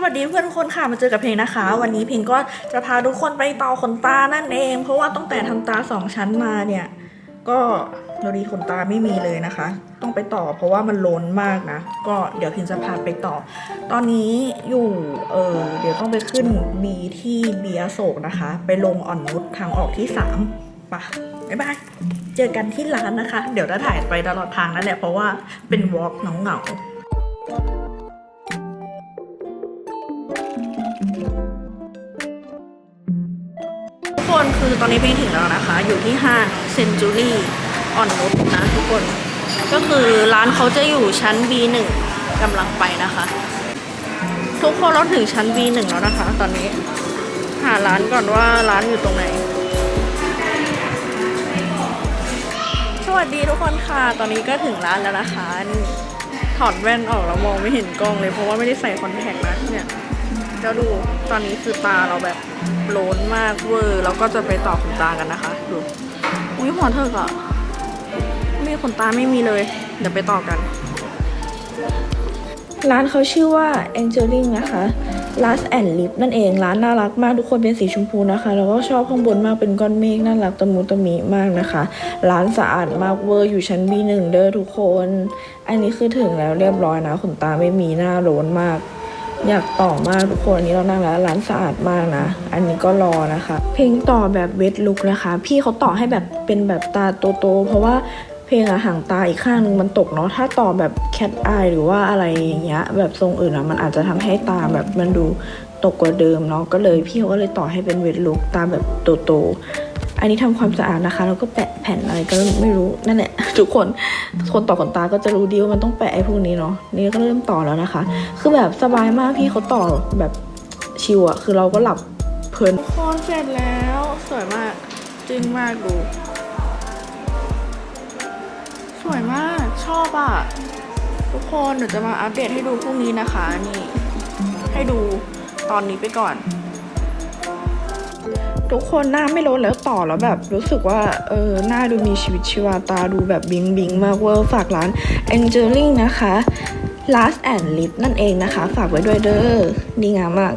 สวัสดีเพื่อนทุกคนค่ะมาเจอกับเพลงนะคะ วันนี้เพลงก็จะพาทุกคนไปต่อขนตานั่นเอง เพราะว่าตั้งแต่ทำตาสองชั้นมาเนี่ย ก็เราดีขนตาไม่มีเลยนะคะ ต้องไปต่อเพราะว่ามันล้นมากนะ ก็เดี๋ยวพิมจะพาไปต่อ ตอนนี้อยู่เออเดี๋ยวต้องไปขึ้นบีที่เบียโศกนะคะ ไปลงอ่อนนุชทางออกที่สามไปะบ๊ายบายเจอกันที่ร้านนะคะ เดี๋ยวจะถ่ายไปตลอดทางนั่นแหละเพราะว่าเป็นวอล์กเหงาๆ คนคือตอนนี้พลงถึงแล้วนะคะ อยู่ที่ห้างเซนจูรี่อ่อนนุชนะทุกคน ก็คือร้านเขาจะอยู่ชั้น B1 กำลังไปนะคะ ทุกคนเราถึงชั้น B1 แล้วนะคะ ตอนนี้ หาร้านก่อนว่าร้านอยู่ตรงไหน สวัสดีทุกคนค่ะ ตอนนี้ก็ถึงร้านแล้วนะคะ ถอดแว่นออกแล้วมองไม่เห็นกล้องเลยเพราะว่าไม่ได้ใส่คอนแทคนะเนี่ย เดี๋ยวดูตอนนี้คือตาเราแบบโล้นมากเวอร์แล้วก็จะไปต่อขนตากันนะคะ ดูอุ้ยหัวเธอกอะไมีขนตาไม่มีเลย เดี๋ยวไปต่อกัน ร้านเขาชื่อว่า Angeling นะคะ Last and Lip นั่นเองร้านน่ารักมากทุกคนเป็นสีชมพูนะคะ แล้วก็ชอบข้างบนมากเป็นก้อนเมฆน่ารักตะมุตะมิมากนะคะ ร้านสะอาดมากเวอร์อยู่ชั้น B1 เด้อทุกคน อันนี้คือถึงแล้วเรียบร้อยนะขนตาไม่มีหน้าโลนมาก อยากต่อมากทุกคนอันนี้เรานั่งแล้วร้านสะอาดมากนะ อันนี้ก็รอนะคะ เพลงต่อแบบเวทลุกนะคะ พี่เขาต่อให้แบบเป็นแบบตาโตๆเพราะว่าเพลงอะห่างตาอีกข้างนึงมันตกเนาะถ้าต่อแบบแคทอายหรือว่าอะไรอย่างเงี้ยแบบทรงอื่นอะมันอาจจะทำให้ตาแบบมันดูตกกว่าเดิมเนาะก็เลยพี่เขาก็เลยต่อให้เป็นเวทลุกตาแบบโตๆ อันนี้ทำความสะอาดนะคะ แล้วก็แปะแผ่นอะไรก็ไม่รู้นั่นแหละทุกคนคนต่อขนตาก็จะรู้ดีว่ามันต้องแปะไอ้พวกนี้เนาะนี่ก็เริ่มต่อแล้วนะคะ คือแบบสบายมากพี่เขาต่อแบบชิวอะคือเราก็หลับเพลินคอนเสร็จแล้วสวยมากจึ้งมากดู สวยมากชอบอะทุกคนเดี๋ยวจะมาอัปเดตให้ดูพรุ่งนี้นะคะนี่ให้ดูตอนนี้ไปก่อน ทุกคนหน้าไม่ลดแล้วต่อแล้วแบบรู้สึกว่าเออหน้าดูมีชีวิตชีวาตาดูแบบบิงบิงมากเวอร์ฝากร้าน Angeling นะคะ Last and Lip นั่นเองนะคะ ฝากไว้ด้วยเด้อดีงามมาก